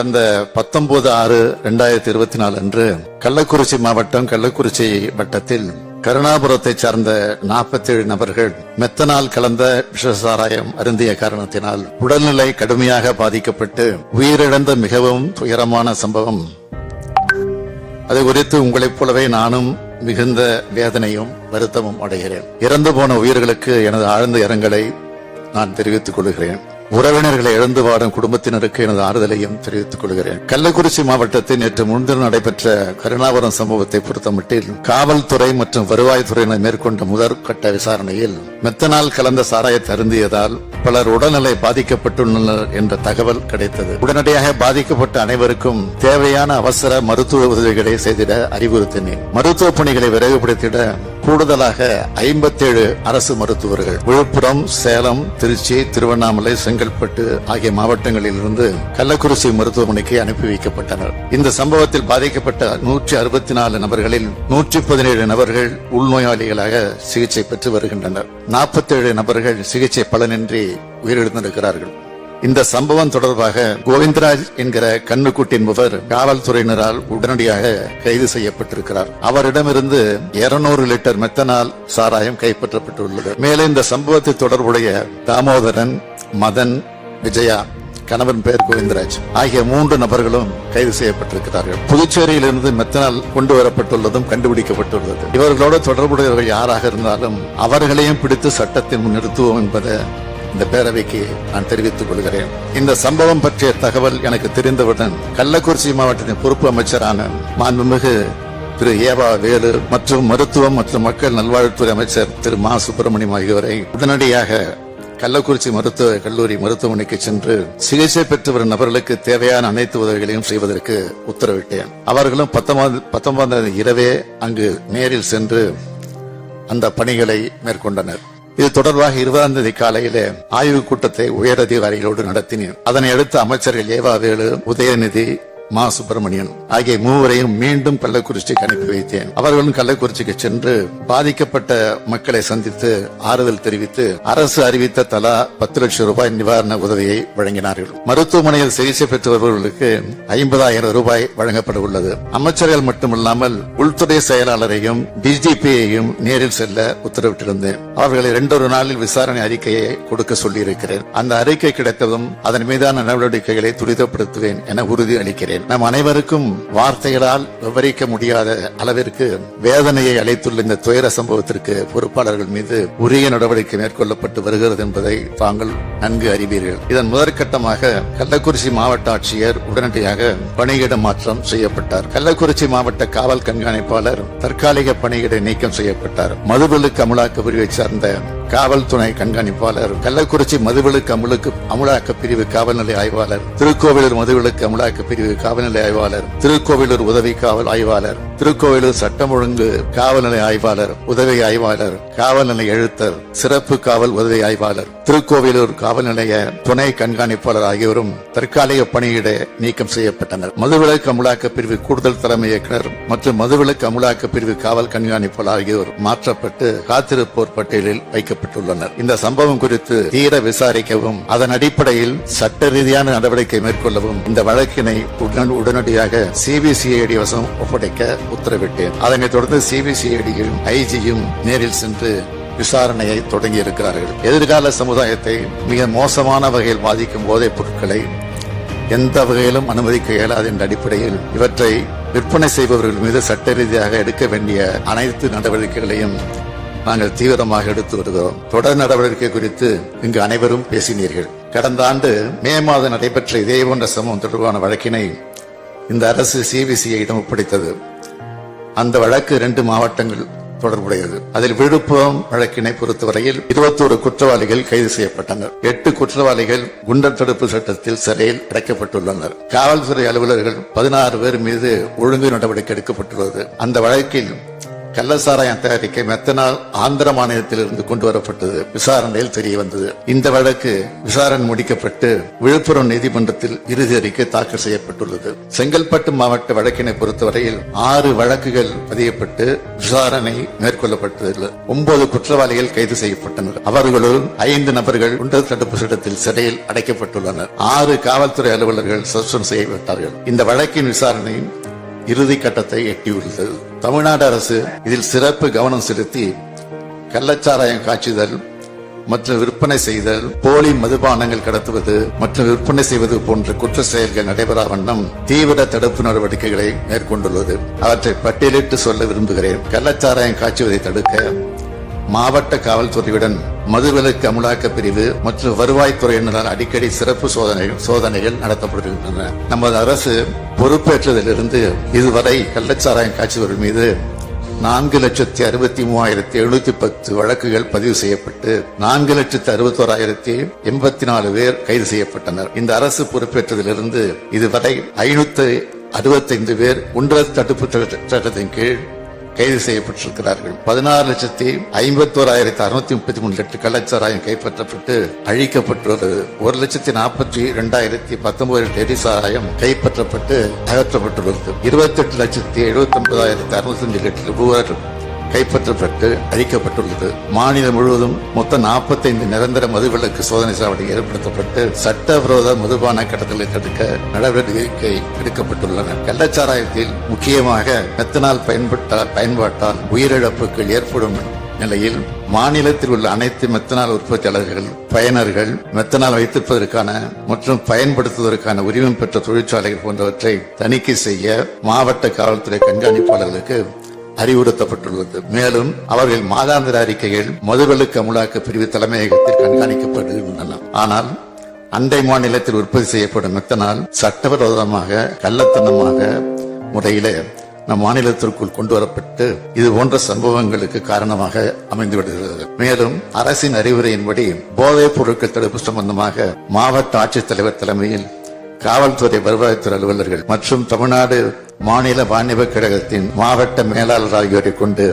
கடந்த பத்தொன்பது ஆறு ரெண்டாயிரத்தி இருபத்தி நாலு அன்று கள்ளக்குறிச்சி மாவட்டம் கள்ளக்குறிச்சி வட்டத்தில் கருணாபுரத்தை சார்ந்த 47 நபர்கள் மெத்தனால் கலந்த விஷசாராயம் அருந்திய காரணத்தினால் உடல்நிலை கடுமையாக பாதிக்கப்பட்டு உயிரிழந்த மிகவும் துயரமான சம்பவம். அது குறித்து உங்களைப் போலவே நானும் மிகுந்த வேதனையும் வருத்தமும் அடைகிறேன். இறந்து போன உயிர்களுக்கு எனது ஆழ்ந்த இரங்கலை நான் தெரிவித்துக் கொள்கிறேன். உறவினர்களை இழந்து வாடும் குடும்பத்தினருக்கு எனது ஆறுதலையும் தெரிவித்துக் கொள்கிறேன். கள்ளக்குறிச்சி மாவட்டத்தில் நேற்று முன்தினம் நடைபெற்ற கருணாபுரம் சம்பவத்தை பொறுத்தமட்டில் காவல்துறை மற்றும் வருவாய்த்துறையினர் மேற்கொண்ட முதற்கட்ட விசாரணையில் மெத்தனால் கலந்த சாராயத்தை அருந்தியதால் பலர் உடல்நிலை பாதிக்கப்பட்டுள்ளனர் என்ற தகவல் கிடைத்தது. உடனடியாக பாதிக்கப்பட்ட அனைவருக்கும் தேவையான அவசர மருத்துவ உதவிகளை செய்திட அறிவுறுத்தினேன். மருத்துவ பணிகளை விரைவுபடுத்திட கூடுதலாக ஐம்பத்தேழு அரசு மருத்துவர்கள் விழுப்புரம் சேலம் திருச்சி திருவண்ணாமலை செங்கல்பட்டு ஆகிய மாவட்டங்களில் இருந்து கள்ளக்குறிச்சி மருத்துவமனைக்கு அனுப்பி வைக்கப்பட்டனர். இந்த சம்பவத்தில் பாதிக்கப்பட்ட நூற்றி அறுபத்தி நாலு நபர்களில் நூற்றி பதினேழு நபர்கள் உள்நோயாளிகளாக சிகிச்சை பெற்று வருகின்றனர். நாற்பத்தேழு நபர்கள் சிகிச்சை பலனின்றி உயிரிழந்திருக்கிறார்கள். இந்த சம்பவம் தொடர்பாக கோவிந்தராஜ் என்கிற கண்ணுக்குட்டி என்பவர் காவல்துறையினரால் உடனடியாக கைது செய்யப்பட்டிருக்கிறார். அவரிடமிருந்து 200 லிட்டர் மெத்தனால் சாராயம் கைப்பற்றப்பட்டுள்ளது. மேலும் இந்த சம்பவத்தை தொடர்புடைய தாமோதரன் மதன் விஜயா கணவன் பெயர் கோவிந்தராஜ் ஆகிய மூன்று நபர்களும் கைது செய்யப்பட்டிருக்கிறார்கள். புதுச்சேரியிலிருந்து மெத்தனால் கொண்டு வரப்பட்டுள்ளதும் கண்டுபிடிக்கப்பட்டுள்ளது. இவர்களோடு தொடர்புடையவர்கள் யாராக இருந்தாலும் அவர்களையும் பிடித்து சட்டத்தை முன்னிறுத்துவோம் என்பதை இந்த பேரவைக்கு நான் தெரிவித்துக் கொள்கிறேன். இந்த சம்பவம் பற்றிய தகவல் எனக்கு தெரிந்தவுடன் கள்ளக்குறிச்சி மாவட்டத்தின் பொறுப்பு அமைச்சரான மாண்புமிகு திரு ஏவா வேலு மற்றும் மருத்துவம் மற்றும் மக்கள் நல்வாழ்வுத்துறை அமைச்சர் திரு மா சுப்பிரமணியம் ஆகியோரை உடனடியாக கள்ளக்குறிச்சி மருத்துவ கல்லூரி மருத்துவமனைக்கு சென்று சிகிச்சை பெற்று வரும் நபர்களுக்கு தேவையான அனைத்து உதவிகளையும் செய்வதற்கு உத்தரவிட்டேன். அவர்களும் பத்தொன்பது பத்தொன்பதாம் தேதி இரவே அங்கு நேரில் சென்று அந்த பணிகளை மேற்கொண்டனர். இது தொடர்பாக இருபதாம் தேதி காலையில ஆய்வுக் கூட்டத்தை உயரதிகாரிகளோடு நடத்தினேன். அதனை அடுத்து அமைச்சர்கள் ஏவா வேலு உதயநிதி மா சுப்பிரமணியன் ஆகிய மூவரையும் மீண்டும் கள்ளக்குறிச்சிக்கு அனுப்பி வைத்தேன். அவர்களும் கள்ளக்குறிச்சிக்கு சென்று பாதிக்கப்பட்ட மக்களை சந்தித்து ஆறுதல் தெரிவித்து அரசு அறிவித்த தலா பத்து லட்சம் ரூபாய் நிவாரண உதவியை வழங்கினார்கள். மருத்துவமனையில் சிகிச்சை பெற்று வருபவர்களுக்கு ஐம்பதாயிரம் ரூபாய் வழங்கப்பட உள்ளது. அமைச்சர்கள் மட்டுமில்லாமல் உள்துறை செயலாளரையும் டிஜிபியையும் நேரில் செல்ல உத்தரவிட்டிருந்தேன். அவர்களை இரண்டொரு நாளில் விசாரணை அறிக்கையை கொடுக்க சொல்லியிருக்கிறேன். அந்த அறிக்கை கிடைத்ததும் அதன் மீதான நடவடிக்கைகளை துரிதப்படுத்துவேன் என உறுதி அளிக்கிறேன். நம் அனைவருக்கும் வார்த்தைகளால் விவரிக்க முடியாத அளவிற்கு வேதனையை அளித்துள்ள இந்த துயர சம்பவத்திற்கு பொறுப்பாளர்கள் மீது உரிய நடவடிக்கை மேற்கொள்ளப்பட்டு வருகிறது என்பதை தாங்கள் நன்கு அறிவீர்கள். இதன் முதற்கட்டமாக கள்ளக்குறிச்சி மாவட்ட ஆட்சியர் உடனடியாக பணியிட மாற்றம் செய்யப்பட்டார். கள்ளக்குறிச்சி மாவட்ட காவல் கண்காணிப்பாளர் தற்காலிக பணியிட நீக்கம் செய்யப்பட்டார். மதுவிலக்கு அமலாக்க பிரிவை சார்ந்த காவல்துறை கண்காணிப்பாளர் கள்ளக்குறிச்சி மதுவிலக்கு அமலுக்கு அமலாக்க பிரிவு காவல்நிலை ஆய்வாளர் திருக்கோவிலூர் மதுவிலக்கு அமலாக்க பிரிவு காவல்நிலை ஆய்வாளர் திருக்கோவிலூர் உதவி காவல் ஆய்வாளர் திருக்கோவிலூர் சட்டம் ஒழுங்கு காவல்நிலை ஆய்வாளர் உதவி ஆய்வாளர் காவல்நிலை எழுத்தர் சிறப்பு காவல் உதவி ஆய்வாளர். திருக்கோவிலூர் காவல் நிலைய துணை கண்காணிப்பாளர் ஆகியோரும் தற்காலிக பணியிட நீக்கம் செய்யப்பட்டனர். மதுவிலக்கு அமலாக்க பிரிவு கூடுதல் தலைமை இயக்குனர் மற்றும் மதுவிலக்கு அமலாக்க பிரிவு காவல் கண்காணிப்பாளர் ஆகியோர் மாற்றப்பட்டு காத்திருப்போர் பட்டியலில் வைக்கப்பட்டுள்ளனர். இந்த சம்பவம் குறித்து தீர விசாரிக்கவும் அதன் அடிப்படையில் சட்ட ரீதியான நடவடிக்கை மேற்கொள்ளவும் இந்த வழக்கினை உடனடியாக சிபிசிஐடி வசம் ஒப்படைக்க உத்தரவிட்டேன். அதனைத் தொடர்ந்து சிபிசிஐடியும் ஐஜியும் நேரில் சென்று விசாரணையை தொடங்கி இருக்கிறார்கள் எதிர்கால சமுதாயத்தை மிக மோசமான வகையில் பாதிக்கும் போதைப் பொருட்களை எந்த வகையிலும் அனுமதிக்க இயலாது என்ற அடிப்படையில் இவற்றை விற்பனை செய்பவர்கள் மீது சட்ட ரீதியாக எடுக்க வேண்டிய அனைத்து நடவடிக்கைகளையும் நாங்கள் தீவிரமாக எடுத்து வருகிறோம். தொடர் நடவடிக்கை குறித்து இங்கு அனைவரும் பேசினீர்கள். கடந்த ஆண்டு மே மாதம் நடைபெற்ற இதே போன்ற சம்பவம் தொடர்பான வழக்கினை இந்த அரசு சிபிசிஐயிடம் ஒப்படைத்தது. அந்த வழக்கு இரண்டு மாவட்டங்கள் தொடர்புடையது. அதில் விழுப்புரம் வழக்கினை பொறுத்தவரையில் இருபத்தோரு குற்றவாளிகள் கைது செய்யப்பட்டனர். எட்டு குற்றவாளிகள் குண்டர் தடுப்பு சட்டத்தில் சிறையில் அடைக்கப்பட்டுள்ளனர். காவல்துறை அலுவலர்கள் பதினாறு பேர் மீது ஒழுங்கு நடவடிக்கை எடுக்கப்பட்டுள்ளது. அந்த வழக்கில் கள்ளசாராயம் தயாரிக்க மெத்தனால் ஆந்திர மாநிலத்திலிருந்து கொண்டு வரப்பட்டது. விசாரணையில் தெரிய வந்தது. இந்த வழக்கு விசாரணை முடிக்கப்பட்டு விழுப்புரம் நீதிமன்றத்தில் இறுதி அறிக்கை தாக்கல் செய்யப்பட்டுள்ளது. செங்கல்பட்டு மாவட்ட வழக்கினை பொறுத்தவரையில் ஆறு வழக்குகள் பதியப்பட்டு விசாரணை மேற்கொள்ளப்பட்டது. ஒன்பது குற்றவாளிகள் கைது செய்யப்பட்டனர். அவர்களுள் ஐந்து நபர்கள் குண்டர் தடுப்பு சட்டத்தில் சிறையில் அடைக்கப்பட்டுள்ளனர். ஆறு காவல்துறை அலுவலர்கள் சஸ்பெண்ட் செய்யப்பட்டார்கள். இந்த வழக்கின் விசாரணை இறுதி கட்டத்தை எட்டியுள்ளது. தமிழ்நாடு அரசு இதில் சிறப்பு கவனம் செலுத்தி கள்ளச்சாராயம் காய்ச்சுதல் மற்றும் விற்பனை செய்தல் போலி மதுபானங்கள் கடத்துவது மற்றும் விற்பனை செய்வது போன்ற குற்ற செயல்கள் நடைபெறா வண்ணம் தீவிர தடுப்பு நடவடிக்கைகளை மேற்கொண்டுள்ளது. அவற்றை பட்டியலிட்டு சொல்ல விரும்புகிறேன். கள்ளச்சாராயம் காய்ச்சுவதை தடுக்க மாவட்ட காவல்துறையுடன் மதுவிலக்கு அமலாக்க பிரிவு மற்றும் வருவாய்த்துறையினரால் அடிக்கடி சிறப்பு சோதனை சோதனைகள் நடத்தப்படுகின்றன. நமது அரசு பொறுப்பேற்றதிலிருந்து இதுவரை கள்ளச்சாராயம் காய்ச்சுவர்கள் மீது நான்கு லட்சத்தி அறுபத்தி மூவாயிரத்தி எழுநூத்தி பத்து வழக்குகள் பதிவு செய்யப்பட்டு நான்கு லட்சத்தி அறுபத்தோராயிரத்தி எண்பத்தி நாலு பேர் கைது செய்யப்பட்டனர். இந்த அரசு பொறுப்பேற்றதிலிருந்து இதுவரை ஐநூத்தி அறுபத்தைந்து பேர் குண்டர் தடுப்பு சட்டத்தின் கீழ் கைது செய்யப்பட்டிருக்கிறார்கள். பதினாறு லட்சத்தி ஐம்பத்தோராயிரத்தி அறுநூத்தி முப்பத்தி மூணு லிட்டர் கள்ளச்சாராயம் கைப்பற்றப்பட்டு அழிக்கப்பட்டுள்ளது. ஒரு லட்சத்தி நாற்பத்தி இரண்டாயிரத்தி பத்தொன்பது டெரி சாராயம் கைப்பற்றப்பட்டு அகற்றப்பட்டுள்ளது. இருபத்தி எட்டு லட்சத்தி எழுபத்தி ஒன்பதாயிரத்தி அறுநூத்தி அஞ்சு லிட்டர் பூவர் கைப்பற்றப்பட்டு அழிக்கப்பட்டுள்ளது. மாநிலம் முழுவதும் மொத்தம் 45 நிரந்தர மதுவிலக்கு சோதனை சாவடி ஏற்படுத்தப்பட்டு சட்டவிரோத மதுபான கடத்தலை தடுக்க நடவடிக்கை எடுக்கப்பட்டுள்ளன. கள்ளச்சாராயத்தில் முக்கியமாக மெத்தனால் பயன்பட்ட பயன்பாட்டால் உயிரிழப்புகள் ஏற்படும் நிலையில் மாநிலத்தில் உள்ள அனைத்து மெத்தனால் உற்பத்தியாளர்கள் பயனர்கள் மெத்தனால் வைத்திருப்பதற்கான மற்றும் பயன்படுத்துவதற்கான உரிமம் பெற்ற தொழிற்சாலைகள் போன்றவற்றை தணிக்கை செய்ய மாவட்ட காவல்துறை கண்காணிப்பாளர்களுக்கு அறிவுறுத்தப்பட்டுள்ளது. மேலும் அவர்கள் மாதாந்திர அறிக்கைகள் மதுவிலக்கு அமுலாக்க பிரிவு தலைமையகத்தில் கண்காணிக்கப்படுகின்றன. ஆனால் அண்டை மாநிலத்தில் உற்பத்தி செய்யப்படும் மெத்தனால் சட்டவிரோதமாக கள்ளத்தனமாக முறையிலே நம் மாநிலத்திற்குள் கொண்டு வரப்பட்டு இது போன்ற சம்பவங்களுக்கு காரணமாக அமைந்து விடுகிறது மேலும் அரசின் அறிவுரையின்படி போதைப் பொருட்கள் தடுப்பு சம்பந்தமாக மாவட்ட ஆட்சித்தலைவர் தலைமையில் காவல்துறை வருவாய்த்துறை அலுவலர்கள் மற்றும் தமிழ்நாடு மாநில வாணிப கழகத்தின் மாவட்ட மேலாளர் ஆகியோரை கொண்டு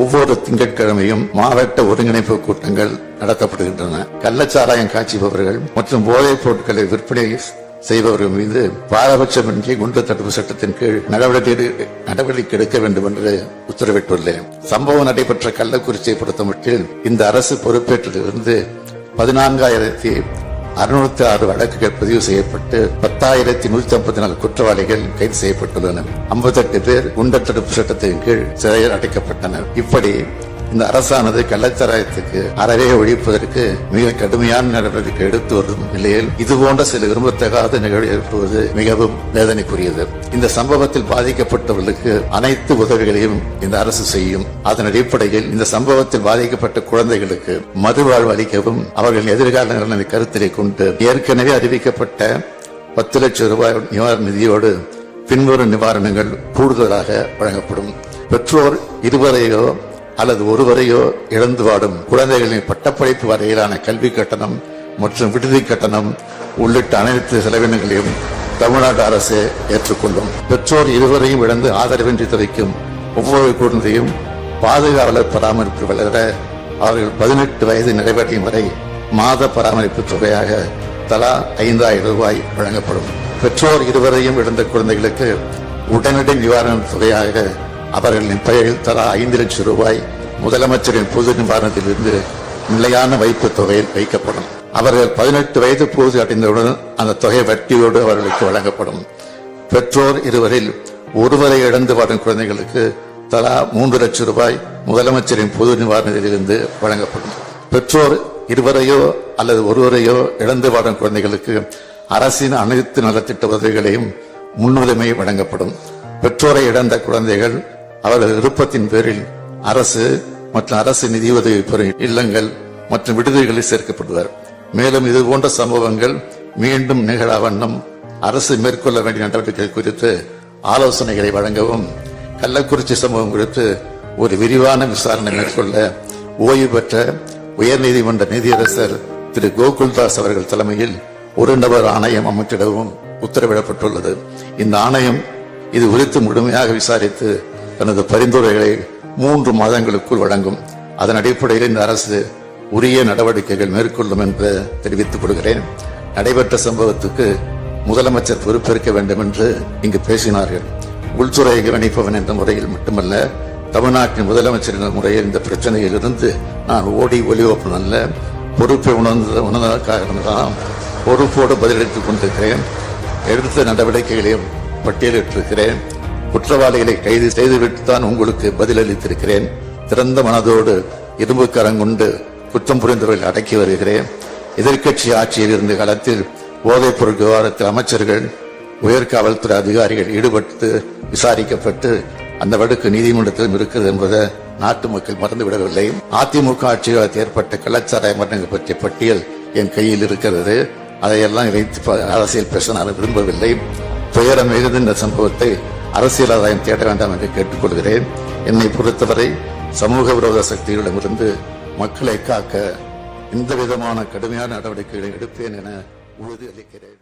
ஒவ்வொரு திங்கட்கிழமையும் மாவட்ட ஒருங்கிணைப்பு கூட்டங்கள் நடத்தப்படுகின்றன. கள்ளச்சாராயம் காய்ச்சுபவர்கள் மற்றும் போதைப் பொருட்களை விற்பனை செய்பவர்கள் மீது பாரபட்சமின்றி குண்டு தடுப்பு சட்டத்தின் கீழ் நடவடிக்கை நடவடிக்கை எடுக்க வேண்டும் என்று உத்தரவிட்டுள்ளேன். சம்பவம் நடைபெற்ற கள்ளக்குறிச்சியை பொறுத்தமட்டில் இந்த அரசு பொறுப்பேற்றதிலிருந்து பதினான்காயிரத்தி அறுநூத்தி ஆறு வழக்குகள் பதிவு செய்யப்பட்டு பத்தாயிரத்தி நூத்தி ஐம்பத்தி நாலு குற்றவாளிகள் கைது செய்யப்பட்டுள்ளனர். ஐம்பத்தெட்டு பேர் குண்டர் தடுப்பு சட்டத்தின் கீழ் சிறையில் அடைக்கப்பட்டனர். இப்படி இந்த அரசானது கள்ளச்சாராயத்துக்கு அறவே ஒழிப்பதற்கு மிக கடுமையான நடவடிக்கை எடுத்து வரும் நிலையில் இதுபோன்ற சில விரும்பத்தகாத நிகழ்வு ஏற்படுவது மிகவும் வேதனைக்குரியது. இந்த சம்பவத்தில் பாதிக்கப்பட்டவர்களுக்கு அனைத்து உதவிகளையும் இந்த அரசு செய்யும். அதன் அடிப்படையில் இந்த சம்பவத்தில் பாதிக்கப்பட்ட குழந்தைகளுக்கு மறுவாழ்வு அளிக்கவும் அவர்களின் எதிர்கால நலனை கருத்திலே கொண்டு ஏற்கனவே அறிவிக்கப்பட்ட பத்து லட்சம் ரூபாய் நிவாரண நிதியோடு பின்வரும் நிவாரணங்கள் கூடுதலாக வழங்கப்படும். பெற்றோர் இருவரையோ அல்லது ஒருவரையோ இழந்து வாடும் குழந்தைகளின் பட்டப்படிப்பு வரையிலான கல்வி கட்டணம் மற்றும் விடுதி கட்டணம் உள்ளிட்ட அனைத்து செலவினங்களையும் தமிழ்நாடு அரசு ஏற்றுக்கொள்ளும். பெற்றோர் இருவரையும் இழந்து ஆதரவின்றி தவிக்கும் ஒவ்வொரு குழந்தையும் பாதுகாவலர் பராமரிப்பு வளர அவர்கள் பதினெட்டு வயது நிறைவடையும் வரை மாத பராமரிப்பு தொகையாக தலா ஐந்தாயிரம் ரூபாய் வழங்கப்படும். பெற்றோர் இருவரையும் இழந்த குழந்தைகளுக்கு உடனடி நிவாரண தொகையாக அவர்களின் பெயரில் தலா ஐந்து லட்சம் ரூபாய் முதலமைச்சரின் பொது நிவாரணத்திலிருந்து நிலையான வைப்பு தொகையில் வைக்கப்படும். அவர்கள் பதினெட்டு வயது பூர்த்தி அடைந்தவுடன் அந்த தொகை வட்டியோடு அவர்களுக்கு வழங்கப்படும். பெற்றோர் இருவரில் ஒருவரை இழந்து வாடும் குழந்தைகளுக்கு தலா மூன்று லட்சம் ரூபாய் முதலமைச்சரின் பொது நிவாரணத்திலிருந்து வழங்கப்படும். பெற்றோர் இருவரையோ அல்லது ஒருவரையோ இழந்து வாடும் குழந்தைகளுக்கு அரசின் அனைத்து நலத்திட்ட உதவிகளையும் முன்னுரிமை வழங்கப்படும். பெற்றோரை இழந்த குழந்தைகள் அவரது விருப்பத்தின் பேரில் அரசு மற்றும் அரசு நிதியுதவி பெறும் இல்லங்கள் மற்றும் விடுதிகளில் சேர்க்கப்படுவர். மேலும் இது போன்ற சம்பவங்கள் மீண்டும் நிகழா வண்ணம் அரசு மேற்கொள்ள வேண்டிய நடவடிக்கைகள் குறித்து ஆலோசனைகளை வழங்கவும் கள்ளக்குறிச்சி சம்பவம் குறித்து ஒரு விரிவான விசாரணை மேற்கொள்ள ஓய்வு பெற்ற உயர்நீதிமன்ற நீதியரசர் திரு கோகுல்தாஸ் அவர்கள் தலைமையில் ஒரு நபர் ஆணையம் அமைச்சிடவும் உத்தரவிடப்பட்டுள்ளது. இந்த ஆணையம் இது குறித்து முழுமையாக விசாரித்து தனது பரிந்துரைகளை மூன்று மாதங்களுக்குள் வழங்கும். அதன் அடிப்படையில் இந்த அரசு உரிய நடவடிக்கைகள் மேற்கொள்ளும் என்று தெரிவித்துக் கொள்கிறேன். நடைபெற்ற சம்பவத்துக்கு முதலமைச்சர் பொறுப்பேற்க வேண்டும் என்று இங்கு பேசினார்கள். உள்துறையை கவனிப்பவன் என்ற முறையில் மட்டுமல்ல தமிழ்நாட்டின் முதலமைச்சர் என்ற முறையில் இந்த பிரச்சனையில் இருந்து நான் ஓடி ஒலிவப்பன் அல்ல பொறுப்பை உணர்ந்த உணர்ந்ததற்காகத்தான் பொறுப்போடு பதிலளித்துக் கொண்டிருக்கிறேன். எடுத்த நடவடிக்கைகளையும் பட்டியலிட்டிருக்கிறேன். குற்றவாளிகளை கைது செய்துவிட்டு தான் உங்களுக்கு பதிலளித்திருக்கிறேன். திறந்த மனதோடு இரும்பு கரங்கொண்டு குற்றம் புரிந்தவர்கள் அடக்கி வருகிறேன். எதிர்க்கட்சி ஆட்சியில் இருந்த காலத்தில் போதைப் பொருள் விவகாரத்தில் அமைச்சர்கள் உயர் காவல்துறை அதிகாரிகள் ஈடுபட்டு விசாரிக்கப்பட்டு அந்த வழக்கு நீதிமன்றத்திலும் இருக்கிறது என்பதை நாட்டு மக்கள் மறந்துவிடவில்லை. அதிமுக ஆட்சி காலத்தில் ஏற்பட்ட கலாச்சார மரணங்கள் பற்றிய பட்டியல் என் கையில் இருக்கிறது. அதையெல்லாம் இணைத்து அரசியல் பேச நான் விரும்பவில்லை. துயரம் மிகுந்த சம்பவத்தை அரசியல் ஆதாயம் தேட வேண்டாம் என்று கேட்டுக்கொள்கிறேன். என்னை பொறுத்தவரை சமூக விரோத சக்திகளிடமிருந்து மக்களை காக்க எந்த விதமான கடுமையான நடவடிக்கைகளை எடுப்பேன் என உறுதியளிக்கிறேன்